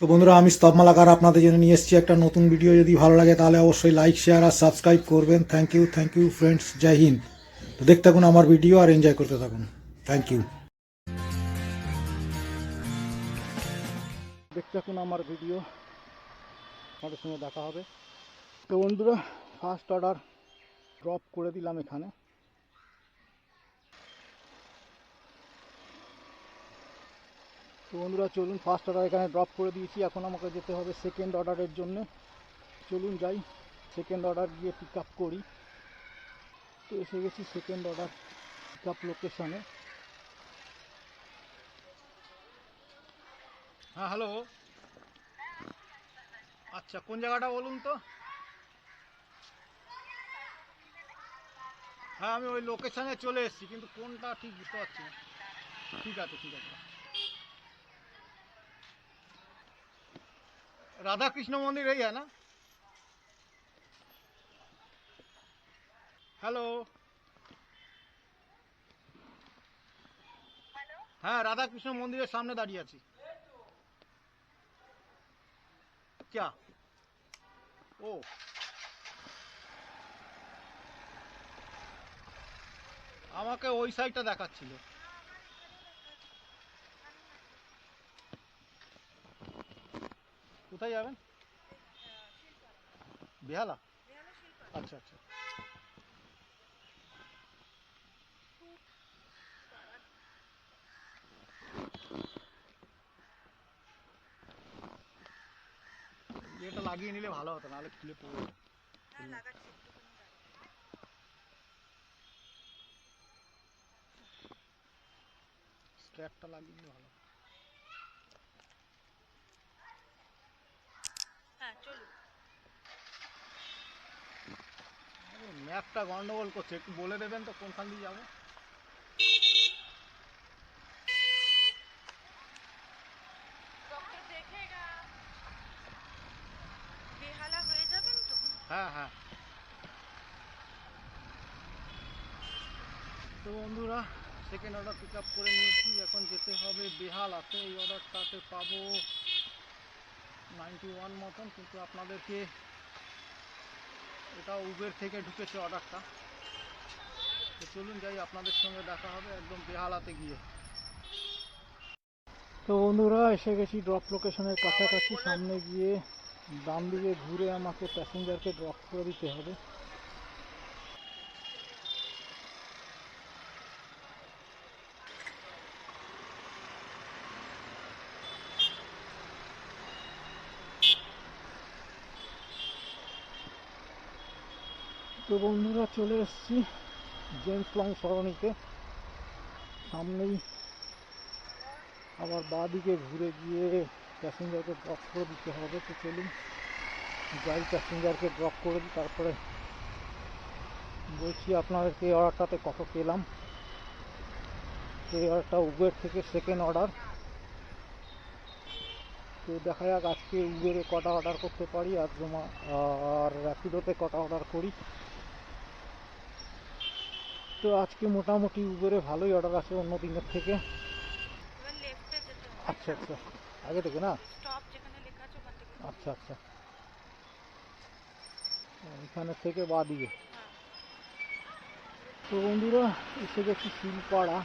তো বন্ধুরা, আমি স্তব মালাকার আপনাদের জন্য নিয়ে এসেছি একটা নতুন ভিডিও যদি ভালো লাগে, তাহলে অবশ্যই লাইক শেয়ার আর সাবস্ক্রাইব করবেন। Thank you thank you friends জয় হিন্দ তো দেখতে থাকুন আমার ভিডিও আর এনজয় করতে থাকুন। থ্যাংক ইউ দেখতে থাকুন আমার ভিডিও আপনাদের সঙ্গে দেখা হবে। তো বন্ধুরা ফার্স্ট অর্ডার ড্রপ করে দিলাম এখানে। তো বন্ধুরা, চলুন ফার্স্ট অর্ডার এখানে ড্রপ করে দিয়েছি। এখন আমাকে যেতে হবে সেকেন্ড অর্ডারের জন্য। চলুন যাই সেকেন্ড অর্ডার গিয়ে পিক আপ করি। তো এসে গেছি সেকেন্ড অর্ডার পিক আপ লোকেশনে হ্যাঁ হ্যালো আচ্ছা কোন জায়গাটা বলুন তো? হ্যাঁ আমি ওই লোকেশনে চলে এসেছি, কিন্তু কোনটা ঠিক বুঝতে পারছি ঠিক আছে ঠিক আছে। राधा कृष्ण मंदिर यही है ना हेलो হ্যাঁ রাধা কৃষ্ণ মন্দিরের সামনে দাঁড়িয়ে আছি क्या ও আমাকে ওই সাইডটা দেখাচ্ছিল কোথায় যাবেন? বেহালা? আচ্ছা আচ্ছা। এটা লাগিয়ে নিলে ভালো হতো নাহলে খুলে পড়বে স্ট্র্যাপটা লাগিয়ে নিলে ভালো হতো। হ্যাঁ চলুন আরে, ম্যাপটা গন্ডগোল করছে। একটু বলে দেবেন তো কোনখান দিয়ে যাব? বেহালা হয়ে হ্যাঁ হ্যাঁ। তো বন্ধুরা সেকেন্ড অর্ডার পিক আপ করে নিয়েছি। এখন যেতে হবে বেহালাতে। এই অর্ডারটাতে পাবো নাইনটি ওয়ান মতন। কিন্তু আপনাদেরকে এটা উবের থেকে ঢুকেছে অর্ডারটা। তো চলুন যাই, আপনাদের সঙ্গে দেখা হবে একদম বেহালাতে গিয়ে। তো বন্ধুরা, এসে গেছি ড্রপ লোকেশনের কাছাকাছি। সামনে গিয়ে ডান দিকে ঘুরে আমাকে প্যাসেঞ্জারকে ড্রপ করে দিতে হবে। তো বন্ধুরা, চলে এসেছি জেমস লং সরণিতে। সামনেই আবার বাঁ দিকে ঘুরে গিয়ে প্যাসেঞ্জারকে ড্রপ করে দিতে হবে। তো চলুন, যাই প্যাসেঞ্জারকে ড্রপ করে দিই। তারপরে বলছি আপনাদেরকে এই অর্ডারটাতে কত পেলাম। এই অর্ডারটা উবের থেকে সেকেন্ড অর্ডার তো দেখা যাক আজকে উবেরে কটা অর্ডার করতে পারি, আর জমা, আর র্যাপিডোতে কটা অর্ডার করি। তো আজকে মোটামুটি উবেরে ভালোই অর্ডার আছে অন্য দিনের থেকে। আচ্ছা আচ্ছা। আগে থেকে না? আচ্ছা আচ্ছা। এখানে থেকে বা দিকে। হ্যাঁ। তো বন্ধুরা এসে গেছি শিলপাড়া।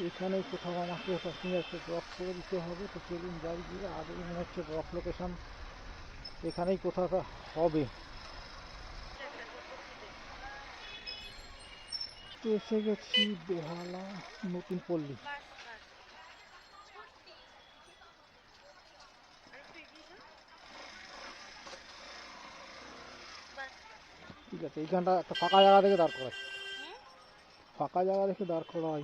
এখানে কোথাও আমাকে প্যাসেঞ্জারকে ড্রপ করে দিতে হবে। তো চলুন যাই গিয়ে আগে মনে হচ্ছে ড্রপ লোকেশন এখানেই কোথাও হবে। তো এসে গেছি বেহালা নতুন পল্লী। ঠিক আছে এইখানটা একটা ফাঁকা জায়গা দেখে দাঁড় করাই। ফাঁকা জায়গা দেখে দাঁড় করাই।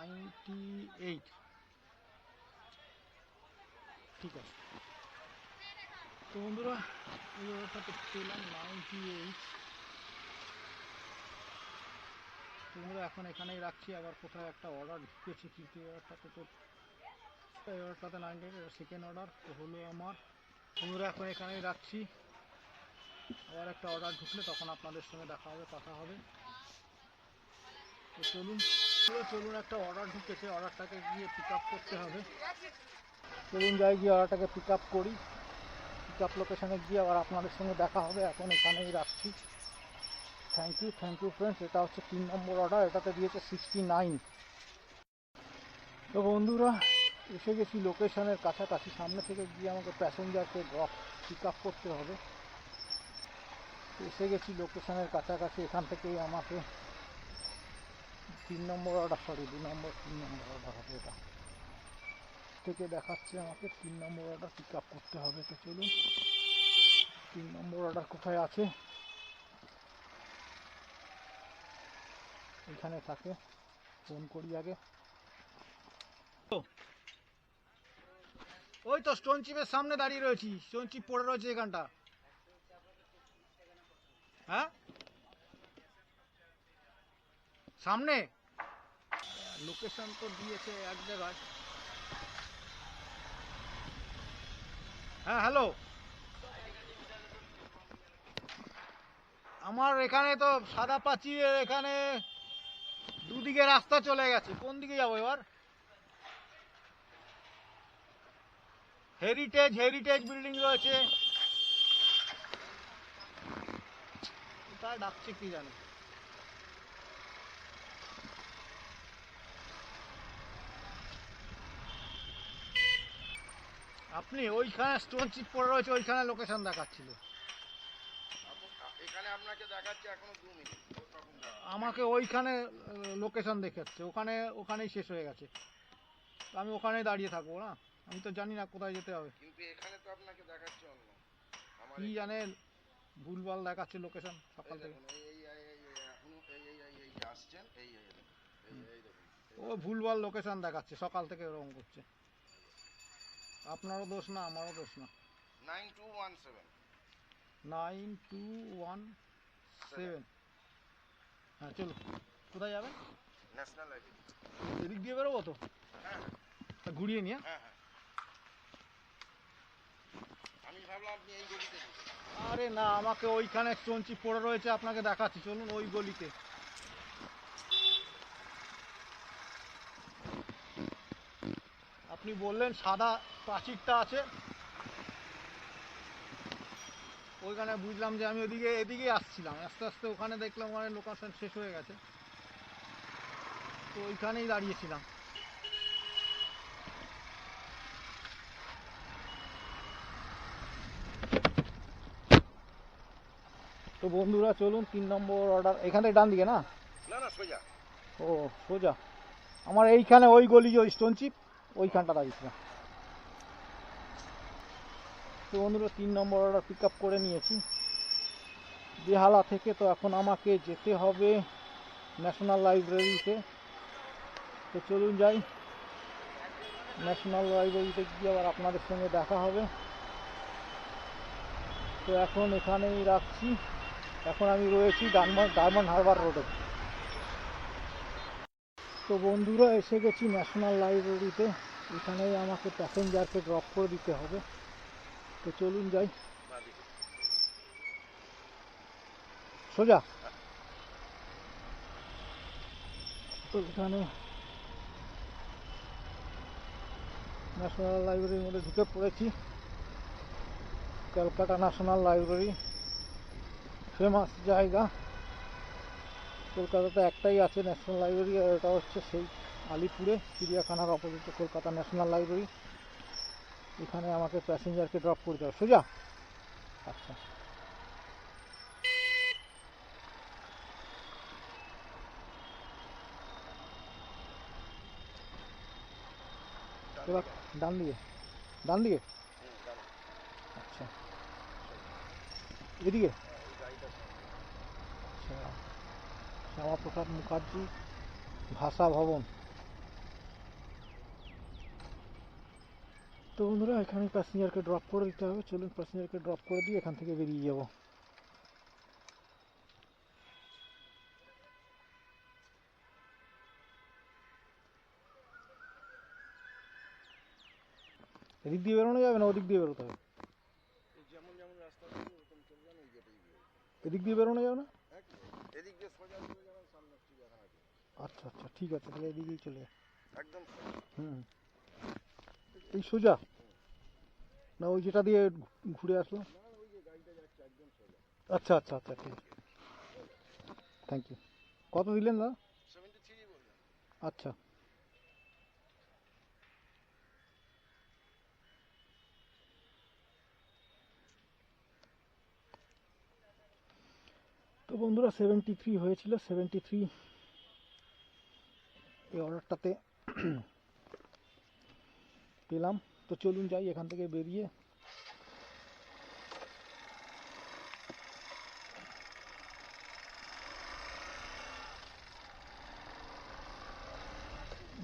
Ninety eight. ঠিক আছে। তো বন্ধুরা, এই অর্ডারটা পেলাম, নাইনটি এইট। তোমরা এখন এখানেই রাখছি। আবার কোথাও একটা অর্ডার ঢুকেছে কিন্তু অর্ডারটাতে তো এই অর্ডারটাতে নাইনটি সেকেন্ড অর্ডার তো হলো আমার। বন্ধুরা, এখন এখানেই রাখছি। আবার একটা অর্ডার ঢুকলে তখন আপনাদের সঙ্গে দেখা হবে, কথা হবে। তো চলুন। চলো, চলুন একটা অর্ডার ঢুকেছে অর্ডারটাকে গিয়ে পিক আপ করতে হবে। চলুন যাই গিয়ে অর্ডারটাকে পিক আপ করি। পিক আপ লোকেশানে গিয়ে আবার আপনাদের সঙ্গে দেখা হবে এখন এখানেই রাখছি। Thank you thank you friends এটা হচ্ছে তিন নম্বর অর্ডার এটাতে দিয়েছে সিক্সটি নাইন তো বন্ধুরা এসে গেছি লোকেশনের কাছাকাছি সামনে থেকে গিয়ে আমাকে প্যাসেঞ্জারকে ড্রপ পিক আপ করতে হবে। এসে গেছি লোকেশনের কাছাকাছি এখান থেকেই আমাকে তিন নম্বর অর্ডার সরি দু নম্বর, তিন নম্বর অর্ডার হবে এটা। থেকে দেখাচ্ছে আমাকে তিন নম্বর অর্ডার পিক আপ করতে হবে, তো চলুন। তিন নম্বর অর্ডার কোথায় আছে? এখানে থাকে ফোন করি আগে। ওই তো স্টোন চিপের সামনে দাঁড়িয়ে রয়েছি স্টোন চিপ পড়ে রয়েছে এখানটা। হ্যাঁ? সামনে? লোকেশন তো দিয়েছে এক জায়গায়। হ্যাঁ হ্যালো আমার এখানে তো সাদা পাচিরের এখানে দুদিকে রাস্তা চলে গেছে। কোন দিকে যাব এবার? হেরিটেজ হেরিটেজ বিল্ডিং রয়েছে। কোথায় ডাকছে কি জানে? আপনি ওইখানে স্টোন চিপ পড়ে রয়েছে ওইখানে লোকেশন দেখাচ্ছিল এখানে আপনাকে দেখাচ্ছে এখনও দু মিনিট আমাকে ওইখানে লোকেশন দেখাচ্ছে ওখানে ওখানেই শেষ হয়ে গেছে তো আমি ওখানেই দাঁড়িয়ে থাকব না আমি তো জানি না কোথায় যেতে হবে কিন্তু এখানে তো আপনাকে দেখাচ্ছে অন্য কি জানেন ভুলভাল দেখাচ্ছে লোকেশন সকাল থেকে ও ভুলভাল লোকেশন দেখাচ্ছে সকাল থেকে এরকম করছে আপনারও দোষ না আমারও দোষ না। Nine two one seven. Nine two one seven. হ্যাঁ চলো। কোথায় যাবেন? National ID. এদিক দিয়ে বেরোবো তো? হ্যাঁ। ঘুরিয়ে নিয়ে। হ্যাঁ হ্যাঁ। আমি ভাবলাম আপনি এই গলিতে আরে না আমাকে ওইখানে চিপ পড়ে রয়েছে আপনাকে দেখাচ্ছি। চলুন ওই গলিতে। আপনি বললেন সাদা প্রাচীরটা আছে। ওইখানে বুঝলাম যে আমি ওদিকে এদিকে আসছিলাম। আস্তে আস্তে ওখানে দেখলাম ওখানে লোকেশন শেষ হয়ে গেছে। তো ওইখানেই দাঁড়িয়েছিলাম। তো বন্ধুরা চলুন তিন নম্বর অর্ডার এখান থেকে ডান দিকে না? না না সোজা। ও সোজা। আমার এইখানে ওই গলি যে ওই স্টোন চিপ ওইখানটা দাঁড়িয়েছিলাম তো বন্ধুরা, তিন নম্বর অর্ডার পিক আপ করে নিয়েছি। বেহালা থেকে তো এখন আমাকে যেতে হবে ন্যাশনাল লাইব্রেরিতে তো চলুন যাই। ন্যাশনাল লাইব্রেরিতে গিয়ে আবার আপনাদের সঙ্গে দেখা হবে। তো এখন এখানেই রাখছি। এখন আমি রয়েছি ডায়মন্ড ডায়মন্ড হারবার রোডে। তো বন্ধুরা, এসে গেছি ন্যাশনাল লাইব্রেরিতে এখানেই আমাকে প্যাসেঞ্জারকে ড্রপ করে দিতে হবে। তো চলুন যাই। সোজা। তো এখানে ন্যাশনাল লাইব্রেরির মধ্যে ঢুকে পড়েছি। ক্যালকাটা ন্যাশনাল লাইব্রেরি ফেমাস জায়গা। কলকাতাতে একটাই আছে ন্যাশনাল লাইব্রেরি আর এটা হচ্ছে সেই। আলিপুরে, চিড়িয়াখানার অপোজিটে কলকাতা ন্যাশনাল লাইব্রেরি। এখানে আমাকে প্যাসেঞ্জারকে ড্রপ করতে হবে সোজা? আচ্ছা। এবার ডান দিকে। ডান দিকে? আচ্ছা। এদিকে? আচ্ছা। শ্যামাপ্রসাদ মুখার্জি, ভাষা ভবন। তো বন্ধুরা এখানে প্যাসেঞ্জারকে ড্রপ করে দিতে হবে। চলুন প্যাসেঞ্জারকে ড্রপ করে দিয়ে এখান থেকে বেরিয়ে যাব। এদিক দিয়ে বেরোনো যাবে না ওদিক দিয়ে বেরোতে হবে? যেমন যেমন রাস্তা এদিক দিয়ে বেরোনো যাবে না? এদিক দিয়ে সোজা চলে যাবেন সামনে চিড়িয়াখানা আছে আচ্ছা আচ্ছা ঠিক আছে তাহলে এদিকেই চলে যায় একদম হুম। এই সোজা। না, ওই যেটা দিয়ে ঘুরে সোজা আচ্ছা আচ্ছা আচ্ছা ঠিক থ্যাংক ইউ কত দিলেন দাদা? আচ্ছা। তো বন্ধুরা সেভেন্টি থ্রি হয়েছিল। সেভেন্টি থ্রি এই অর্ডারটাতে পেলাম। তো চলুন যাই এখান থেকে বেরিয়ে।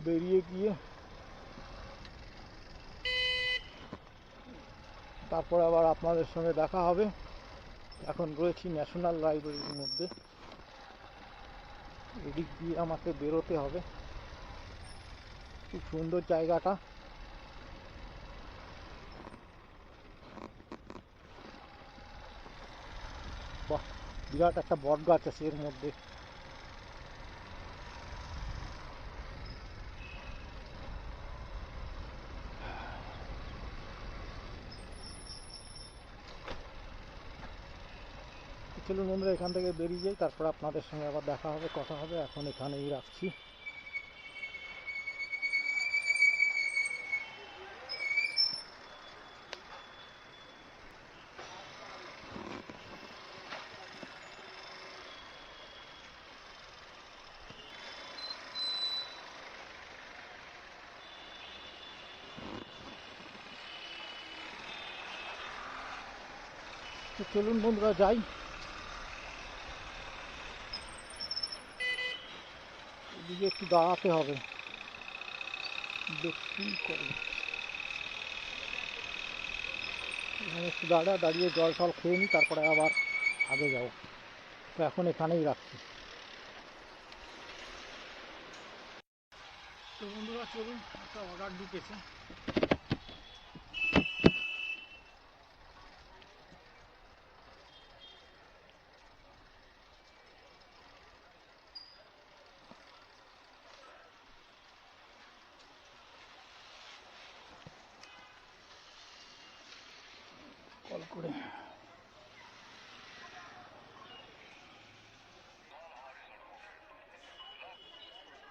বেরিয়ে গিয়ে তারপর আবার আপনাদের সঙ্গে দেখা হবে। এখন রয়েছি ন্যাশনাল লাইব্রেরির মধ্যে। এদিক দিয়ে আমাকে বেরোতে হবে। খুব সুন্দর জায়গাটা। বিরাট একটা বট গাছ আছে এর মধ্যে। চলুন বন্ধুরা এখান থেকে বেরিয়ে যাই, তারপর আপনাদের সঙ্গে আবার দেখা হবে, কথা হবে। এখন এখানেই রাখছি। তো চলুন, বন্ধুরা, যাই। এদিকে একটু দাঁড়াতে হবে। দেখি করে একটু দাঁড়া, দাঁড়িয়ে জল টল খেয়ে নিই তারপরে আবার আগে যাব। তো এখন এখানেই রাখছি। তো বন্ধুরা, চলুন, একটা অর্ডার ঢুকেছে কল করে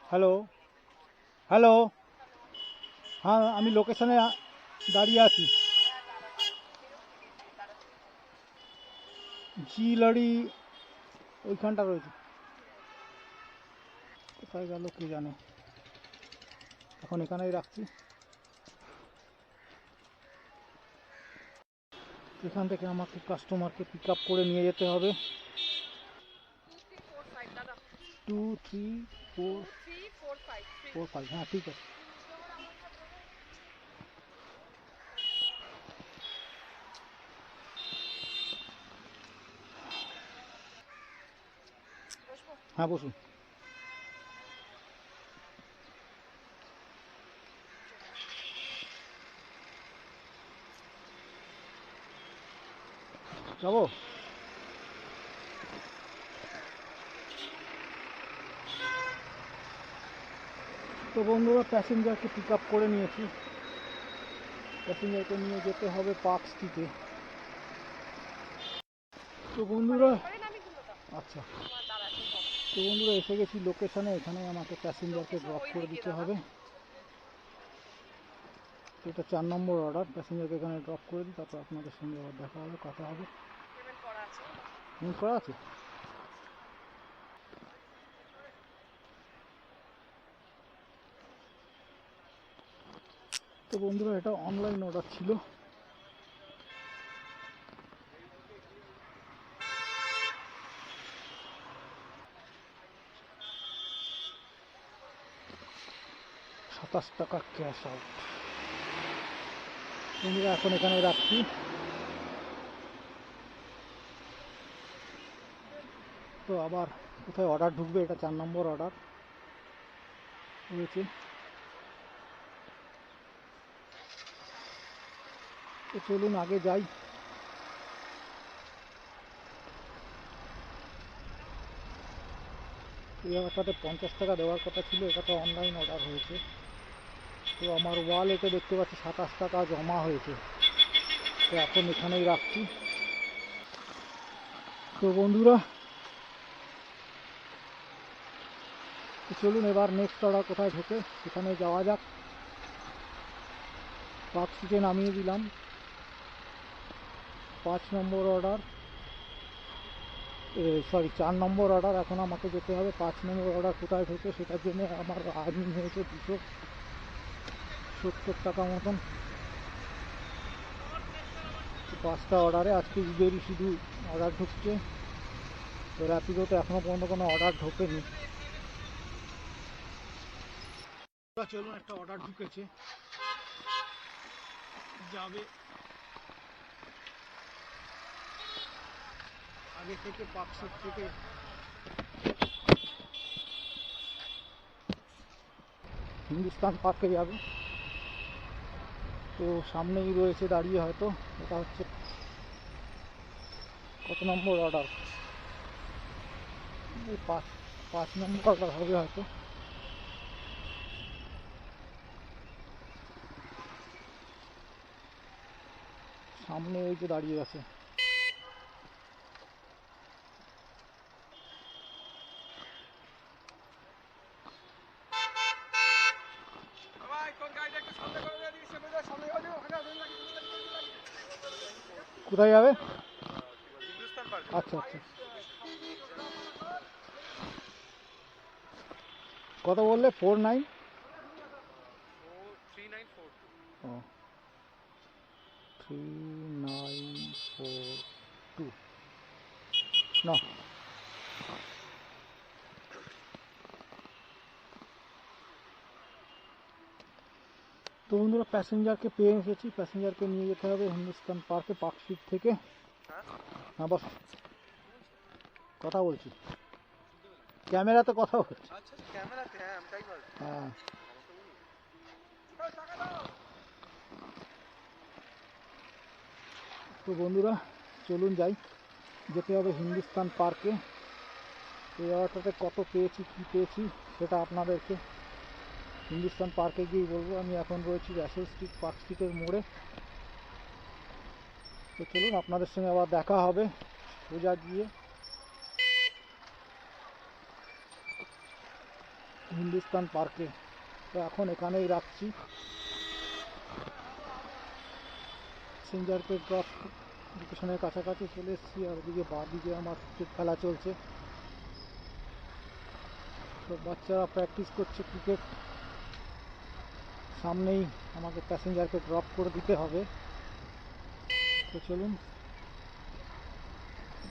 হ্যালো হ্যালো হ্যাঁ আমি লোকেশনে দাঁড়িয়ে আছি। জি লড়ি ওইখানটা রয়েছে। কোথায় গেল কে জানে? এখন এখানেই রাখছি। এখান থেকে আমাকে কাস্টমারকে পিক আপ করে নিয়ে যেতে হবে। Two three four five three four five হ্যাঁ ঠিক আছে বসবো হ্যাঁ বসুন যাব তো বন্ধুরা প্যাসেঞ্জারকে পিক আপ করে নিয়েছি। প্যাসেঞ্জারকে নিয়ে যেতে হবে পার্ক স্ট্রিটে। তো বন্ধুরা আচ্ছা। তো বন্ধুরা এসে গেছি লোকেশনে এখানে আমাকে প্যাসেঞ্জারকে ড্রপ করে দিতে হবে। এটা চার নম্বর অর্ডার প্যাসেঞ্জারকে এখানে ড্রপ করে দিই তারপর আপনাদের সঙ্গে আবার দেখা হবে কথা হবে। পেমেন্ট করা আছে? করা আছে? তো বন্ধুরা, এটা অনলাইন অর্ডার ছিল। সাতাশ টাকা ক্যাশ আউট বন্ধুরা, এখন এখানে রাখছি। তো আবার কোথায় অর্ডার ঢুকবে, এটা চার নম্বর অর্ডার রয়েছে। তো চলুন আগে যাই। এই জায়গাটাতে পঞ্চাশ টাকা দেওয়ার কথা ছিল, এটা তো অনলাইন অর্ডার হয়েছে। তো আমার ওয়ালেটে দেখতে পাচ্ছি সাতাশ টাকা জমা হয়েছে। তো এখন এখানেই রাখছি। তো বন্ধুরা চলুন এবার নেক্সট অর্ডার কোথায় ঢোকে, সেখানে যাওয়া যাক। পার্ক নামিয়ে দিলাম। পাঁচ নম্বর অর্ডার সরি চার নম্বর অর্ডার এখন আমাকে যেতে হবে। পাঁচ নম্বর অর্ডার কোথায় ঢোকে সেটার জন্য আমার আর্নিং হয়েছে দুশো সত্তর টাকা মতন। পাঁচটা অর্ডারে আজকে ঈদেরই শুধু অর্ডার ঢুকছে। তো র্যাপিডোতে এখনও পর্যন্ত কোনো অর্ডার ঢোকেনি। চলুন, একটা অর্ডার ঢুকেছে। যাবে। আগে থেকে পাকশিট থেকে হিন্দুস্তান পার্কে যাবে তো সামনেই রয়েছে দাঁড়িয়ে হয়তো এটা হচ্ছে কত নম্বর অর্ডার এই পাঁচ পাঁচ নম্বর অর্ডার হবে হয়তো সামনে ওই যে দাঁড়িয়ে আছে কোথায় যাবে? আচ্ছা আচ্ছা। কত বললে? ফোর নাইন ও থ্রি নাইন ফোর টু না তো বন্ধুরা প্যাসেঞ্জারকে পেয়ে এসেছি প্যাসেঞ্জারকে নিয়ে যেতে হবে হিন্দুস্তান পার্কে পার্ক স্ট্রিট থেকে হ্যাঁ বস কথা বলছি ক্যামেরাতে কথা বলছি আচ্ছা ক্যামেরাতে হ্যাঁ আমি তাই বলছি হ্যাঁ তো বন্ধুরা চলুন যাই যেতে হবে হিন্দুস্তান পার্কে এই জায়গাটাতে কত পেয়েছি কি পেয়েছি সেটা আপনাদেরকে হিন্দুস্তান পার্কে গিয়েই বলব, আমি এখন রয়েছি র্যাসেল স্ট্রিট পার্ক স্ট্রিটের মোড়ে। তো চলুন, আপনাদের সঙ্গে আবার দেখা হবে সোজা গিয়ে। হিন্দুস্তান পার্কে। তো এখন এখানেই রাখছি। প্যাসেঞ্জারকে ড্রপ স্টেশনের কাছাকাছি চলে এসেছি, আর ওদিকে বাঁ দিকে আমার ক্রিকেট খেলা চলছে। তো বাচ্চারা প্র্যাকটিস করছে ক্রিকেট সামনেই আমাকে প্যাসেঞ্জারকে ড্রপ করে দিতে হবে। তো চলুন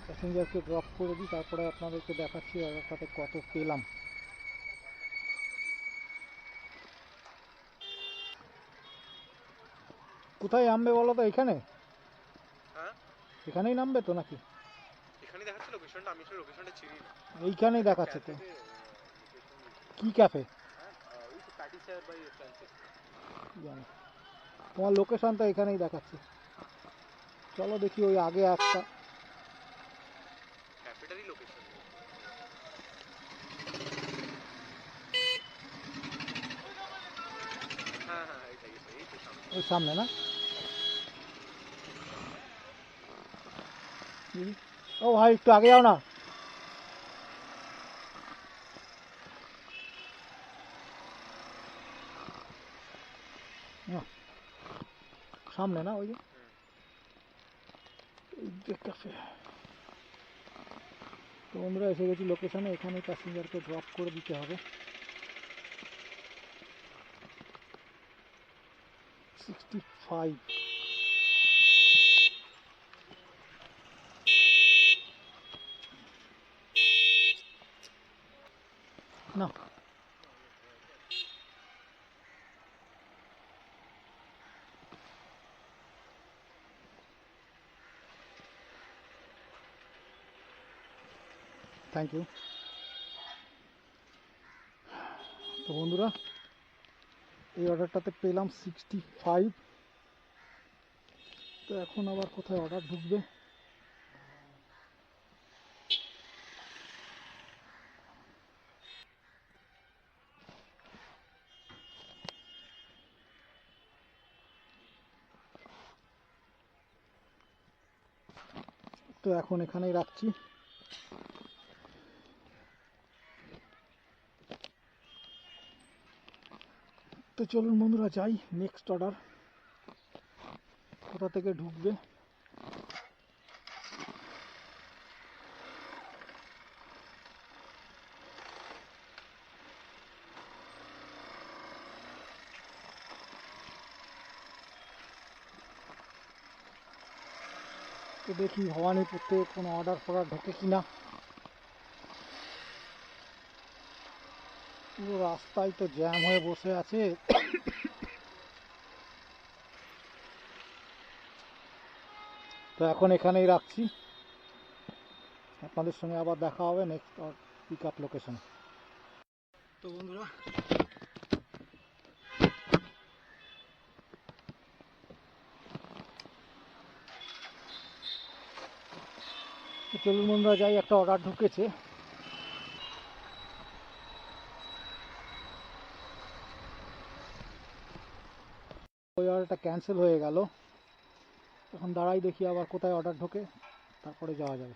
প্যাসেঞ্জারকে ড্রপ করে দিই তারপরে আপনাদেরকে দেখাচ্ছি তাতে কত পেলাম। কোথায় নামবে বলো তো এখানে? হ্যাঁ? এখানেই নামবে তো নাকি? এইখানেই দেখাচ্ছে তো। কি ক্যাফে জানি। তোমার লোকেশন তো এখানেই দেখাচ্ছে। চলো দেখি ওই আগে একটা। হ্যাঁ হ্যাঁ ওই সামনে না? ও ভাই একটু আগে যাও না, সামনে না ওই যে ক্যাফে তো বন্ধুরা এসে গেছি লোকেশনে এখানে প্যাসেঞ্জারকে ড্রপ করে দিতে হবে সিক্সটি ফাইভ না থ্যাংক ইউ তো বন্ধুরা, এই অর্ডারটাতে পেলাম সিক্সটি ফাইভ তো এখন আবার কোথায় অর্ডার ঢুকবে? তো এখন এখানেই রাখছি। চলুন বন্ধুরা, যাই নেক্সট অর্ডার কোথা থেকে ঢুকবে? তো দেখি, ভবানীপুর থেকে কোনো অর্ডার ফর্ডার ঢোকে কিনা। পুরো রাস্তায় তো জ্যাম হয়ে বসে আছে। তো এখন এখানেই রাখছি। আপনাদের সঙ্গে আবার দেখা হবে নেক্সট পিক আপ লোকেশন তো বন্ধুরা চলুন বন্ধুরা, যাই, একটা অর্ডার ঢুকেছে ওই অর্ডারটা ক্যান্সেল হয়ে গেল। এখন দাঁড়াই দেখি আবার কোথায় অর্ডার ঢোকে, তারপরে যাওয়া যাবে।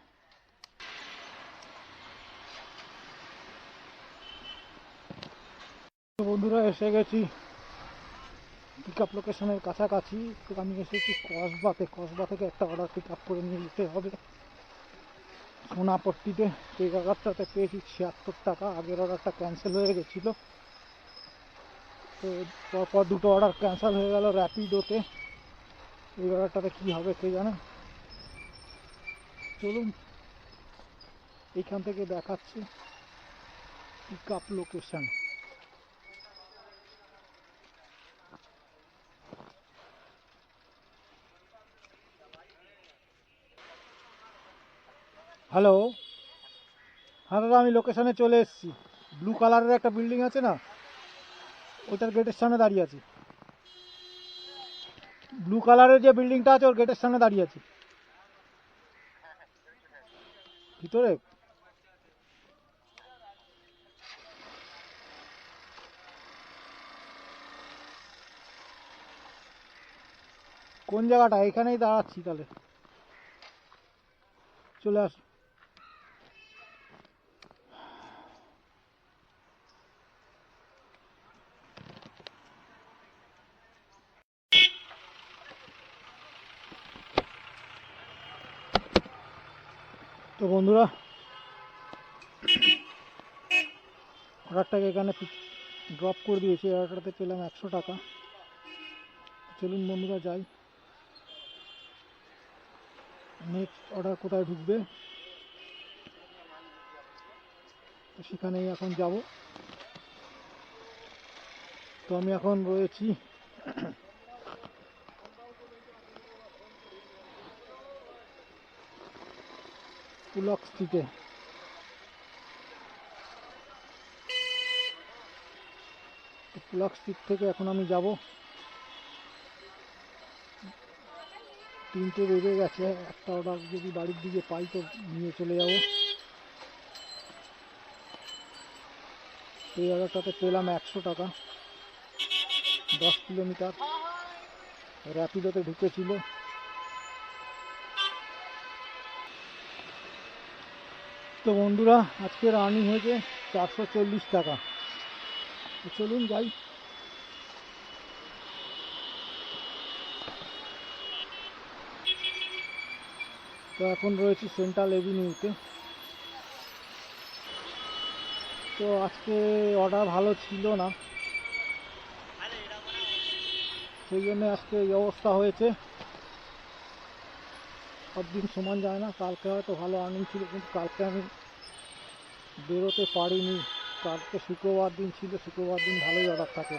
বন্ধুরা, এসে গেছি। পিক আপ লোকেশনের কাছাকাছি। তো আমি এসেছি কসবাতে। কসবা থেকে একটা অর্ডার পিক আপ করে নিয়ে যেতে হবে। সোনাপট্টিতে। এই অর্ডারটাতে পেয়েছি ছিয়াত্তর টাকা। আগের অর্ডারটা ক্যান্সেল হয়ে গেছিল। তো পরপর দুটো অর্ডার ক্যান্সেল হয়ে গেল র্যাপিডোতে এই অর্ডারটাতে কী হবে কে জানে? চলুন, এইখান থেকে দেখাচ্ছি পিক আপ লোকেশন হ্যালো হ্যাঁ দাদা, আমি লোকেশনে চলে এসেছি। ব্লু কালারের একটা বিল্ডিং আছে না? ওইটার গেটের সামনে দাঁড়িয়ে আছি। ব্লু কালারের যে বিল্ডিংটা আছে, ওর গেটের সামনে দাঁড়িয়ে আছি। ভিতরে? কোন জায়গাটা? এখানেই দাঁড়াচ্ছি তাহলে। চলে আস বন্ধুরা। অর্ডারটাকে এখানে ড্রপ করে দিয়েছি, অর্ডারটাতে পেলাম একশো টাকা। চলুন বন্ধুরা, যাই। নেক্সট অর্ডার কোথায় ঢুকবে? সেখানেই এখন যাব। তো আমি এখন রয়েছি। পুলক স্ট্রিটে তো পুলক স্ট্রিট থেকে এখন আমি যাব। তিনটে বেজে গেছে, একটা অর্ডার যদি বাড়ির দিকে পাই তো নিয়ে চলে যাব। এই অর্ডারটাতে পেলাম একশো টাকা। দশ কিলোমিটার র্যাপিডোতে ঢুকেছিল। তো বন্ধুরা আজকের আর্নিং হয়েছে চারশো চল্লিশ টাকা। চলুন যাই। তো এখন রয়েছি সেন্ট্রাল এভিনিউতে তো। আজকে অর্ডার ভালো ছিল না। সেই জন্য আজকে এই অবস্থা হয়েছে। দিন সমান যায় না, কালকে হয়তো ভালো আর্নিং ছিল, কিন্তু কালকে আমি বেরোতে পারিনি। কালকে শুক্রবার দিন ছিল, শুক্রবার দিন ভালোই অর্ডার থাকে।